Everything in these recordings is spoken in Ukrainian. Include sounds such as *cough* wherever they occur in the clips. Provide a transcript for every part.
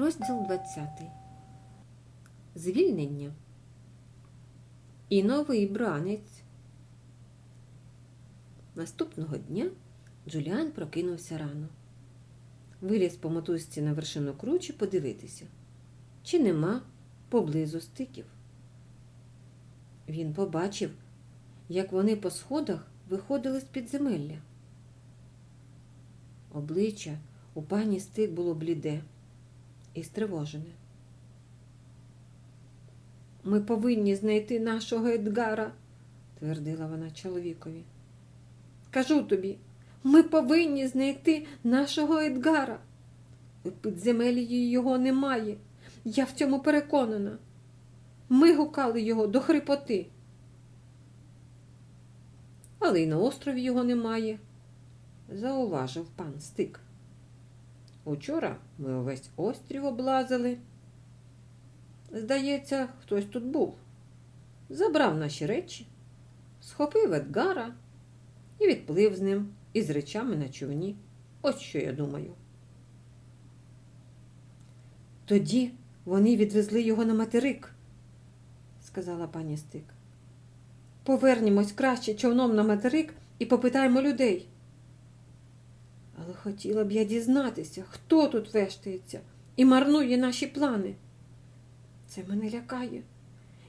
Розділ 20. Звільнення. І новий бранець. Наступного дня Джуліан прокинувся рано. Виліз по мотузці на вершину кручі подивитися, чи нема поблизу стиків. Він побачив, як вони по сходах виходили з підземелля. Обличчя у пані стик було бліде і стривожене. Ми повинні знайти нашого Едгара, твердила вона чоловікові. Кажу тобі, ми повинні знайти нашого Едгара. У підземеллі його немає. Я в цьому переконана. Ми гукали його до хрипоти. Але й на острові його немає, зауважив пан Стик. Учора ми увесь острів облазили. Здається, хтось тут був. Забрав наші речі, схопив Едгара і відплив з ним із речами на човні. Ось що я думаю. Тоді вони відвезли його на материк, сказала пані Стик. Повернімось краще човном на материк і попитаємо людей. Але хотіла б я дізнатися, хто тут вештається і марнує наші плани. Це мене лякає.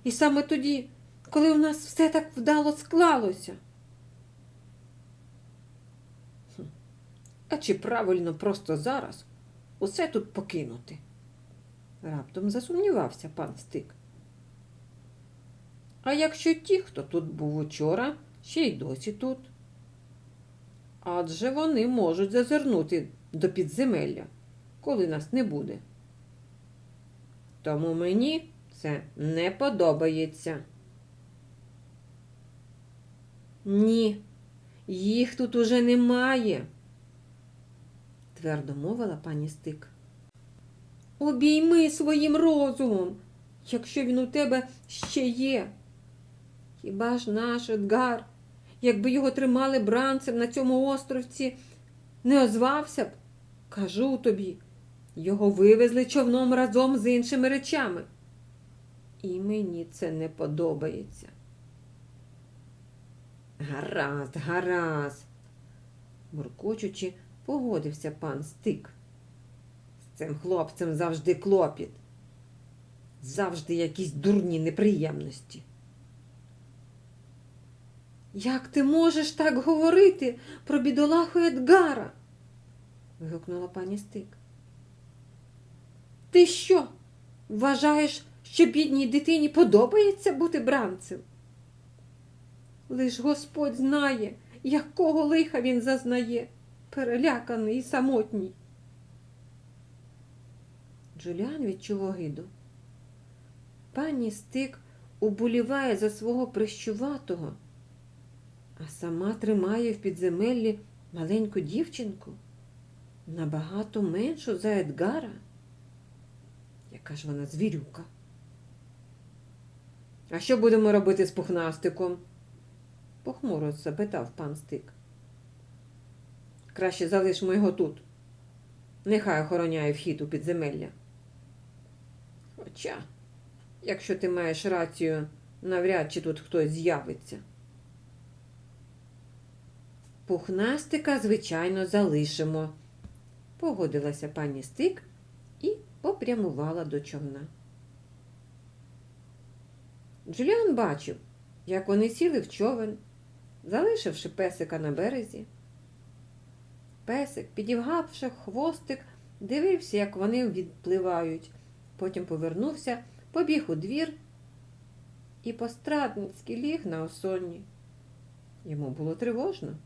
І саме тоді, коли у нас все так вдало склалося. А чи правильно просто зараз усе тут покинути? Раптом засумнівався пан Стик. А якщо ті, хто тут був учора, ще й досі тут? Адже вони можуть зазирнути до підземелля, коли нас не буде. Тому мені це не подобається. Ні, їх тут уже немає, твердо мовила пані Стик. Обійми своїм розумом, якщо він у тебе ще є. Хіба ж наш Едгар, якби його тримали бранцем на цьому островці, не озвався б? Кажу тобі, його вивезли човном разом з іншими речами. І мені це не подобається. Гаразд, гаразд, буркочучи, погодився пан Стик. З цим хлопцем завжди клопіт. Завжди якісь дурні неприємності. Як ти можеш так говорити про бідолаху Едгара? вигукнула пані Стик. Ти що? Вважаєш, що бідній дитині подобається бути бранцем? Лиш Господь знає, якого лиха він зазнає, переляканий і самотній. Джуліан відчув огиду. Пані Стик уболіває за свого прищуватого, а сама тримає в підземеллі маленьку дівчинку, набагато меншу за Едгара. Яка ж вона звірюка? А що будемо робити з пухнастиком? похмуро запитав пан Стик. Краще залишмо його тут. Нехай охороняє вхід у підземелля. Хоча, якщо ти маєш рацію, навряд чи тут хтось з'явиться. Пухнастика, звичайно, залишимо, погодилася пані Стик і попрямувала до човна. Джуліан бачив, як вони сіли в човен, залишивши песика на березі. Песик, підівгавши хвостик, дивився, як вони відпливають, потім повернувся, побіг у двір і пострадницьки ліг на осонні. Йому було тривожно.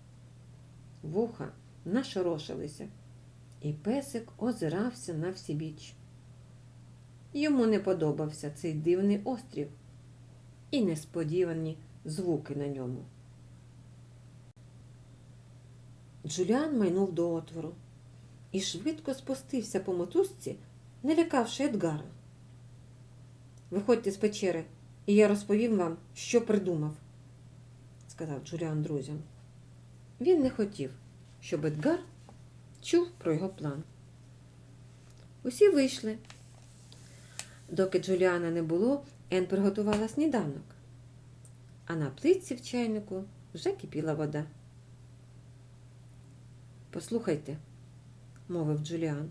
Вуха нашорошилися, і песик озирався на всібіч. Йому не подобався цей дивний острів і несподівані звуки на ньому. Джуліан майнув до отвору і швидко спустився по мотузці, не лякавши Едгара. Виходьте з печери, і я розповім вам, що придумав, сказав Джуліан друзям. Він не хотів, щоб Едгар чув про його план. Усі вийшли. Доки Джуліана не було, Ен приготувала сніданок, а на плитці в чайнику вже кипіла вода. Послухайте, мовив Джуліан.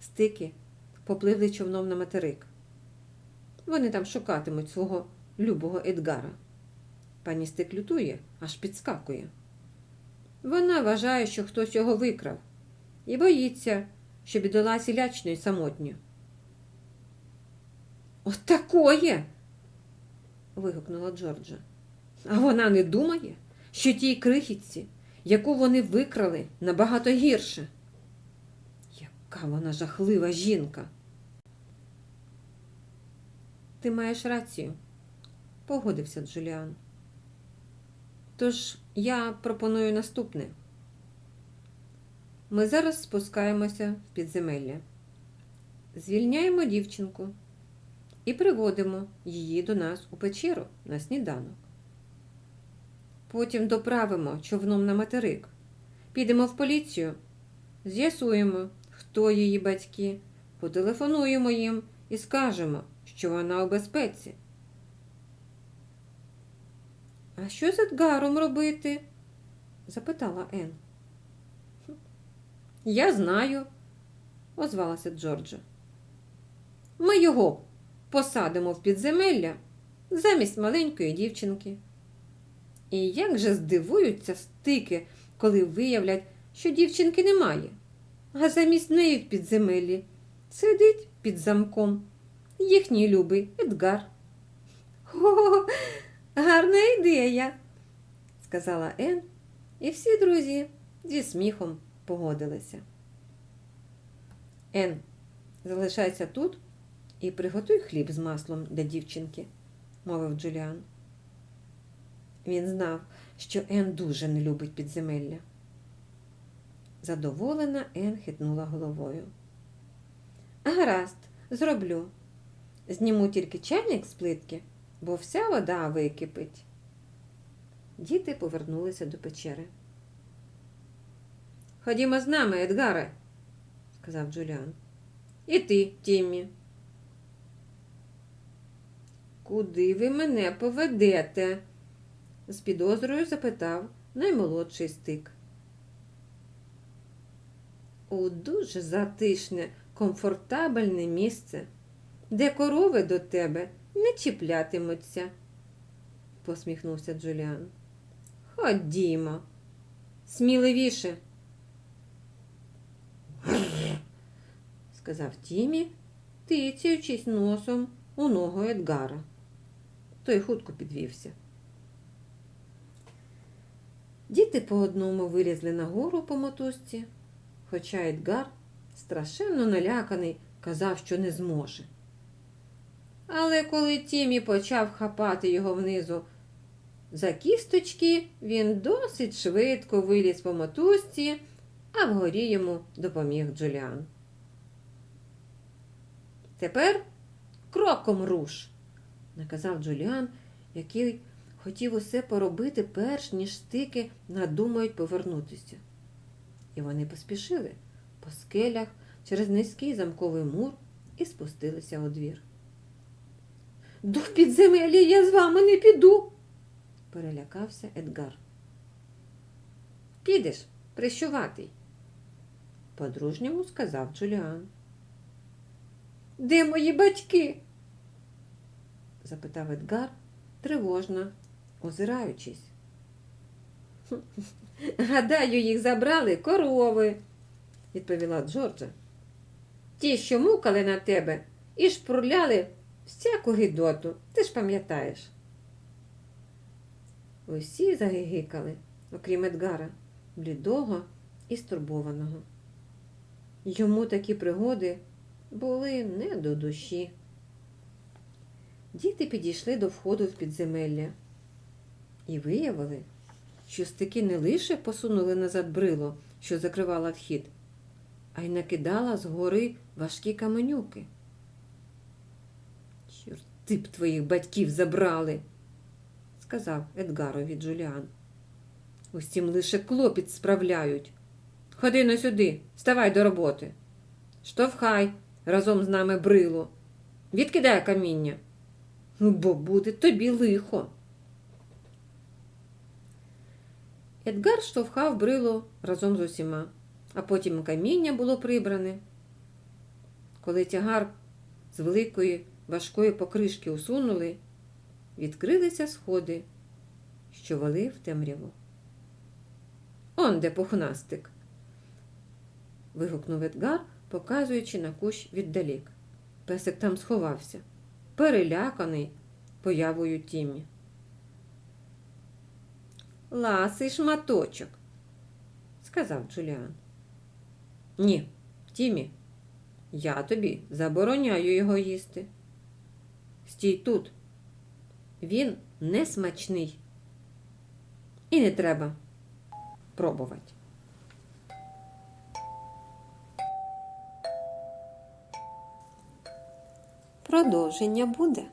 Стики попливли човном на материк. Вони там шукатимуть свого любого Едгара. Пані Стик лютує, аж підскакує. Вона вважає, що хтось його викрав, і боїться, що бідоласі лячно й самотньо. От такое. вигукнула Джорджа. А вона не думає, що тій крихітці, яку вони викрали, набагато гірше. Яка вона жахлива жінка. Ти маєш рацію, погодився Джуліан. Тож я пропоную наступне. Ми зараз спускаємося в підземелля, звільняємо дівчинку і приводимо її до нас у печеру на сніданок. Потім доправимо човном на материк, підемо в поліцію, з'ясуємо, хто її батьки, потелефонуємо їм і скажемо, що вона у безпеці. А що з Едгаром робити? запитала Ен. Я знаю, озвалася Джорджа. Ми його посадимо в підземелля замість маленької дівчинки. І як же здивуються стики, коли виявлять, що дівчинки немає, а замість неї в підземеллі сидить під замком їхній любий Едгар. О, гарна ідея, сказала Ен, і всі друзі зі сміхом погодилися. Ен, залишайся тут і приготуй хліб з маслом для дівчинки, мовив Джуліан. Він знав, що Ен дуже не любить підземелля. Задоволена Ен хитнула головою. Гаразд, зроблю. Зніму тільки чайник з плитки, бо вся вода википить. Діти повернулися до печери. Ходімо з нами, Едгаре, сказав Джуліан. І ти, Тіммі. Куди ви мене поведете? з підозрою запитав наймолодший стик. У дуже затишне, комфортабельне місце, де корови до тебе не чіплятимуться, посміхнувся Джуліан. Ходімо, сміливіше, *clears throat* сказав Тімі, тицяючись носом у ногу Едгара. Той хутко підвівся. Діти по одному вилізли нагору по мотузці, хоча Едгар, страшенно наляканий, казав, що не зможе. Але коли Тімі почав хапати його внизу за кісточки, він досить швидко виліз по мотузці, а вгорі йому допоміг Джуліан. Тепер кроком руш, наказав Джуліан, який хотів усе поробити, перш ніж стики надумають повернутися. І вони поспішили по скелях через низький замковий мур і спустилися у двір. До підземелля я з вами не піду, перелякався Едгар. Підеш, прищуватий, по-дружньому сказав Джуліан. Де мої батьки? запитав Едгар тривожно, озираючись. *laughs* Гадаю, їх забрали корови, відповіла Джорджа. Ті, що мукали на тебе і шпурляли всяку гидоту, ти ж пам'ятаєш. Усі загигикали, окрім Едгара, блідого і стурбованого. Йому такі пригоди були не до душі. Діти підійшли до входу в підземелля і виявили, що стики не лише посунули назад брило, що закривала вхід, а й накидала згори важкі каменюки. Чорти б твоїх батьків забрали, сказав Едгарові Джуліан. Усім лише клопіт справляють. Ходи на сюди, ставай до роботи. Штовхай разом з нами брилу. Відкидай каміння. Бо буде тобі лихо. Едгар штовхав брило разом з усіма, а потім каміння було прибране. Коли тягар з великої важкої покришки усунули, відкрилися сходи, що вели в темряву. Он де пухнастик. вигукнув Едгар, показуючи на кущ віддалік. Песик там сховався, переляканий появою тімі. Ласий шматочок, сказав Джуліан. Ні, Тімі, я тобі забороняю його їсти. Стій тут. Він не смачний. І не треба пробувати. Продовження буде.